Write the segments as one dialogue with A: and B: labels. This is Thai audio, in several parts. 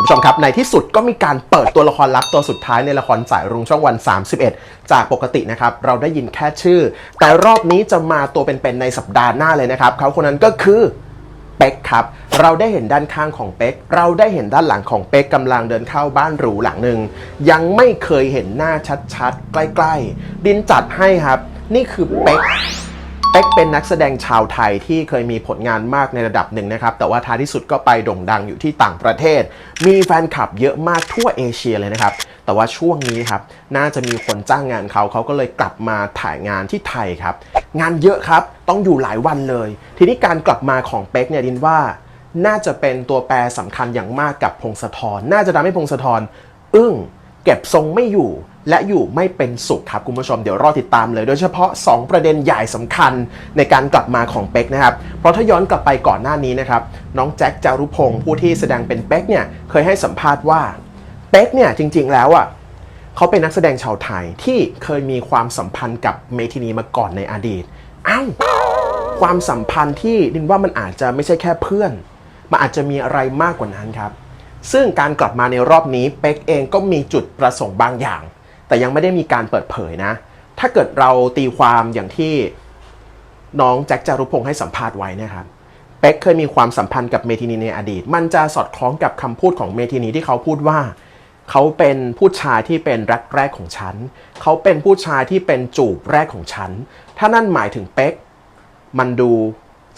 A: คุณผู้ชมครับในที่สุดก็มีการเปิดตัวละครลับตัวสุดท้ายในละครสายรุ้งช่องวัน 31 จากปกตินะครับเราได้ยินแค่ชื่อ แต่รอบนี้จะมาตัวเป็นๆในสัปดาห์หน้าเลยนะครับเขาคนนั้นก็คือเป็กครับ เราได้เห็นด้านข้างของเป็ก เราได้เห็นด้านหลังของเป็กกำลังเดินเข้าบ้านหรูหลังหนึ่ง ยังไม่เคยเห็นหน้าชัดๆ ใกล้ๆ ดินจัดให้ครับ นี่คือเป็ก เป็กเป็นนักแสดงชาวไทยที่เคยมีผลงานมากในระดับหนึ่งนะครับ แต่ว่าท้ายที่สุดก็ไปโด่งดังอยู่ที่ต่างประเทศ มีแฟนคลับเยอะมากทั่วเอเชียเลยนะครับ แต่ว่าช่วงนี้ครับ น่าจะมีคนจ้างงานเขาเขาก็เลยกลับมาถ่ายงานที่ไทยครับ งานเยอะครับ ต้องอยู่หลายวันเลย ทีนี้การกลับมาของเป็กเนี่ยดินว่า น่าจะเป็นตัวแปรสำคัญอย่างมากกับพงศธร น่าจะทำให้พงศธรอึ้งเก็บทรงไม่อยู่ และอยู่ไม่เป็นสุขครับคุณผู้ชมเดี๋ยวรอติดตามเลย โดยเฉพาะ 2 ประเด็นใหญ่สำคัญในการกลับมาของเป็กนะครับ เพราะถ้าย้อนกลับไปก่อนหน้านี้นะครับ น้องแจ็คจารุพงศ์ผู้ที่แสดงเป็นเป็กเนี่ยเคยให้สัมภาษณ์ว่าเป็กเนี่ยจริง ๆ แล้วอะเขาเป็นนักแสดงชาวไทยที่เคยมีความสัมพันธ์กับเมทินีมาก่อนในอดีตอ้าวความสัมพันธ์ที่ดินว่ามันอาจจะไม่ใช่แค่เพื่อนมันอาจจะมีอะไรมากกว่านั้นครับ ซึ่งการกลับมาในรอบนี้เป็กเองก็มีจุดประสงค์บางอย่าง แต่ยังไม่ได้มีการเปิดเผยนะ ถ้าเกิดเราตีความอย่างที่น้องแจ็คจารุพงศ์ให้สัมภาษณ์ไว้นะครับเป็กเคยมีความสัมพันธ์กับเมทินีในอดีต มันจะสอดคล้องกับคำพูดของเมทินีที่เขาพูดว่า เขาเป็นผู้ชายที่เป็นรักแรกของฉัน เขาเป็นผู้ชายที่เป็นจูบแรกของฉัน ถ้านั่นหมายถึงเป็กมันดู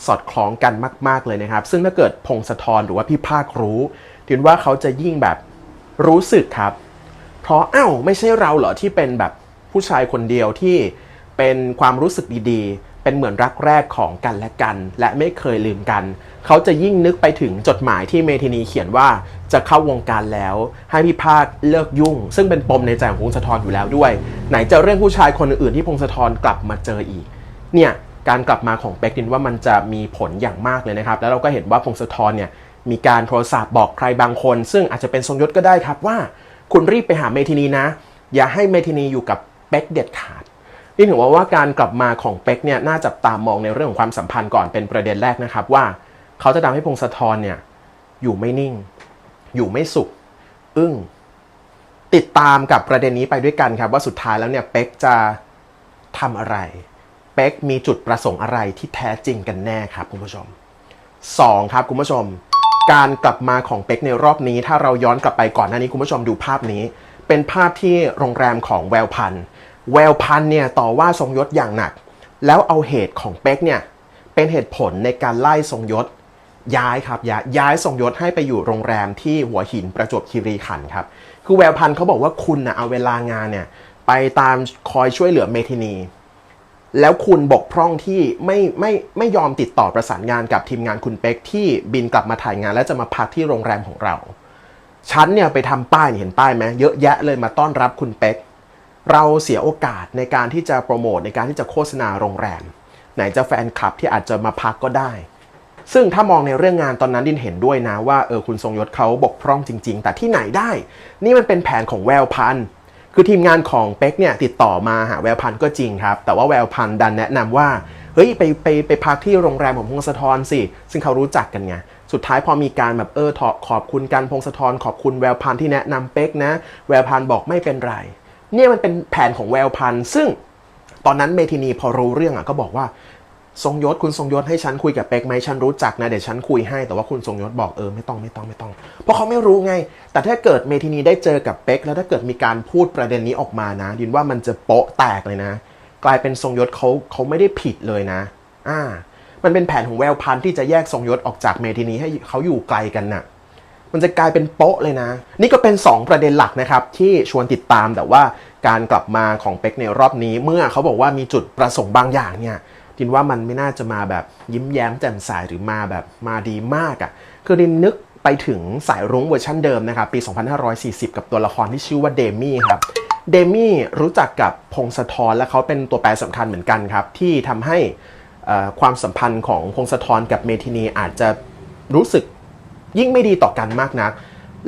A: สอดคล้องกันมาก ๆ เลยนะครับ ซึ่งถ้าเกิดพงศธรหรือว่าพี่ภาครู้ดินว่าเขาจะยิ่งแบบรู้สึกครับ ราะอ้าวไม่ใช่เราเหรอที่เป็นแบบผู้ชายคนเดียวที่เป็นความรู้สึกดีๆ เป็นเหมือนรักแรกของกันและกัน และไม่เคยลืมกัน เขาจะยิ่งนึกไปถึงจดหมายที่เมทินีเขียนว่าจะเข้าวงการแล้ว ให้พี่ภาคเลิกยุ่ง ซึ่งเป็นปมในใจของพงศธรอยู่แล้วด้วย ไหนจะเรื่องผู้ชายคนอื่นที่พงศธรกลับมาเจออีก เนี่ยการกลับมาของเป็กดินว่ามันจะมีผลอย่างมากเลยนะครับ แล้วเราก็เห็นว่าพงศธรเนี่ยมีการโทรศัพท์บอกใครบางคน ซึ่งอาจจะเป็นทรงยศก็ได้ครับว่า คุณรีบไปหาเมทินีนะ อย่าให้เมทินีอยู่กับเป็กเด็ดขาด นี่ถือว่าว่าการกลับมาของเป็กเนี่ยน่าจับตามองในเรื่องของความสัมพันธ์ก่อนเป็นประเด็นแรกนะครับว่า เขาจะทำให้พงศธรเนี่ยอยู่ไม่นิ่ง อยู่ไม่สุข อึ้งติดตามกับประเด็นนี้ไปด้วยกันครับว่าสุดท้ายแล้วเนี่ยเป็กจะทำอะไร เป็กมีจุดประสงค์อะไรที่แท้จริงกันแน่ครับคุณผู้ชม 2 ครับคุณผู้ชม การกลับมาของเป็กในรอบนี้ ถ้าเราย้อนกลับไปก่อนหน้านี้คุณผู้ชมดูภาพนี้ เป็นภาพที่โรงแรมของแววพันแววพันเนี่ยต่อว่าทรงยศอย่างหนัก แล้วเอาเหตุของเป็กเนี่ยเป็นเหตุผลในการไล่ทรงยศย้ายครับย้ายย้ายทรงยศให้ไปอยู่โรงแรมที่หัวหินประจวบคีรีขันธ์ครับ คือแววพันธ์เขาบอกว่าคุณนะเอาเวลางานเนี่ยไปตามคอยช่วยเหลือเมทินี แล้วคุณบกพร่องที่ไม่ไม่ไม่ยอมติดต่อประสานงานกับทีมงานคุณเป็กที่บินกลับมาถ่ายงาน และจะมาพักที่โรงแรมของเรา ฉันเนี่ยไปทำป้ายเห็นป้ายไหมเยอะแยะเลยมาต้อนรับคุณเป็กเราเสียโอกาสในการที่จะโปรโมทในการที่จะโฆษณาโรงแรม ไหนจะแฟนคลับที่อาจจะมาพักก็ได้ ซึ่งถ้ามองในเรื่องงานตอนนั้นดินเห็นด้วยนะว่าเออคุณทรงยศเขาบกพร่องจริง ๆ แต่ที่ไหนได้ นี่มันเป็นแผนของแววพันธ์ คือทีมงานของเป็กเนี่ยติดต่อมาหาแววพันธ์ก็จริงครับ แต่ว่าแววพันธ์ดันแนะนำว่า เฮ้ยไปไปไปพักที่โรงแรมของพงศธรสิ ซึ่งเขารู้จักกันไง สุดท้ายพอมีการแบบเออถอขอบคุณกันพงศธรขอบคุณแววพันธ์ที่แนะนำเป็กนะ แววพันธ์บอกไม่เป็นไร เนี่ยมันเป็นแผนของแววพันธ์ซึ่งตอนนั้นเมทินีพอรู้เรื่องอะก็บอกว่า ทรงยศคุณทรงยศให้ฉันคุยกับเป็กไหมฉันรู้จักนะเดี๋ยวฉันคุยให้แต่ว่าคุณทรงยศบอกเออไม่ต้องไม่ต้องไม่ต้อง เพราะเขาไม่รู้ไง แต่ถ้าเกิดเมทินีได้เจอกับเป็กแล้วถ้าเกิดมีการพูดประเด็นนี้ออกมานะดินว่ามันจะโป๊ะแตกเลยนะ กลายเป็นทรงยศเขาเขาไม่ได้ผิดเลยนะ อ่า มันเป็นแผนของแววพันที่จะแยกทรงยศออกจากเมทินีให้เขาอยู่ไกลกันน่ะมันจะกลายเป็นโป๊ะเลยนะ นี่ก็เป็น 2 ประเด็นหลักนะครับ ที่ชวนติดตามแต่ว่าการกลับมาของเป็กในรอบนี้ เมื่อเขาบอกว่ามีจุดประสงค์บางอย่างเนี่ย ดินว่ามันไม่น่าจะมาแบบยิ้มแย้มแจ่มใสหรือมาแบบมาดีมากอะ่ะคือดินนึกไปถึงสายรุ้งเวอร์ชันเดิมนะครับปี 2540 กับตัวละครที่ชื่อว่าเดมี่ครับเดมี่รู้จักกับพงศธรและเขาเป็นตัวแปรสำคัญเหมือนกันครับ ที่ทำให้ความสัมพันธ์ของพงศธรกับเมทินีอาจจะรู้สึกยิ่งไม่ดีต่อกันมากนัก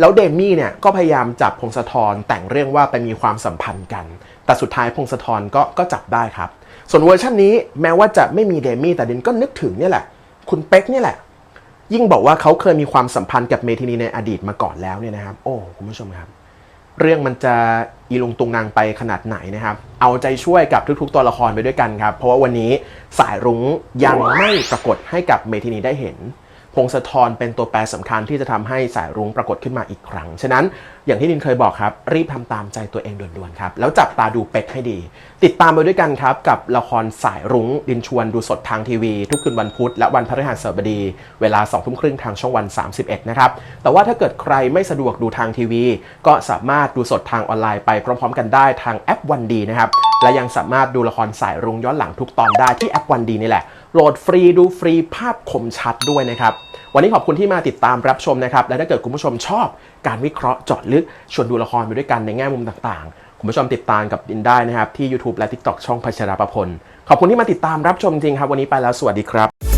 A: แล้วเดมี่เนี่ยก็พยายามจับพงศธรแต่งเรื่องว่าไปมีความสัมพันธ์กัน แต่สุดท้ายพงศธรก็ก็จับได้ครับ ส่วนเวอร์ชันนี้แม้ว่าจะไม่มีเดมี่แต่ดินก็นึกถึงเนี่ยแหละ คุณเป็กเนี่ยแหละ ยิ่งบอกว่าเขาเคยมีความสัมพันธ์กับเมทินีในอดีตมาก่อนแล้วเนี่ยนะครับ โอ้คุณผู้ชมครับ เรื่องมันจะอีลงตุงนางไปขนาดไหนนะครับ เอาใจช่วยกับทุกๆ ตัวละครไปด้วยกันครับ เพราะว่าวันนี้สายรุ้งยังไม่ปรากฏให้กับเมทินีได้เห็น พงศธรเป็นตัวแปรสำคัญที่จะทำให้สายรุ้งปรากฏขึ้นมาอีกครั้ง ฉะนั้นอย่างที่ดินเคยบอกครับ รีบทำตามใจตัวเองด่วนๆครับ แล้วจับตาดูเป็กให้ดี ติดตามไปด้วยกันครับ กับละครสายรุ้งดินชวนดูสดทางทีวี ทุกคืนวันพุธและวันพฤหัสบดี เวลา2ทุ่มครึ่งทางช่องวัน 31 นะครับ แต่ว่าถ้าเกิดใครไม่สะดวกดูทางทีวี ก็สามารถดูสดทางออนไลน์ไปพร้อม ๆ กันได้ทางแอปวันดีนะครับและยังสามารถดูละครสายรุ้งย้อนหลังทุกตอนได้ที่แอปวันดีนี่แหละ โหลดฟรีดูฟรีภาพคมชัดด้วยนะครับ วันนี้ขอบคุณที่มาติดตามรับชมนะครับ และถ้าเกิดคุณผู้ชมชอบการวิเคราะห์เจาะลึกชวนดูละครไปด้วยกันในแง่มุมต่างๆ คุณผู้ชมติดตามกับดินได้นะครับ ที่ YouTube และ TikTok ช่องพัชราประพล ขอบคุณที่มาติดตามรับชมจริงครับ วันนี้ไปแล้วสวัสดีครับ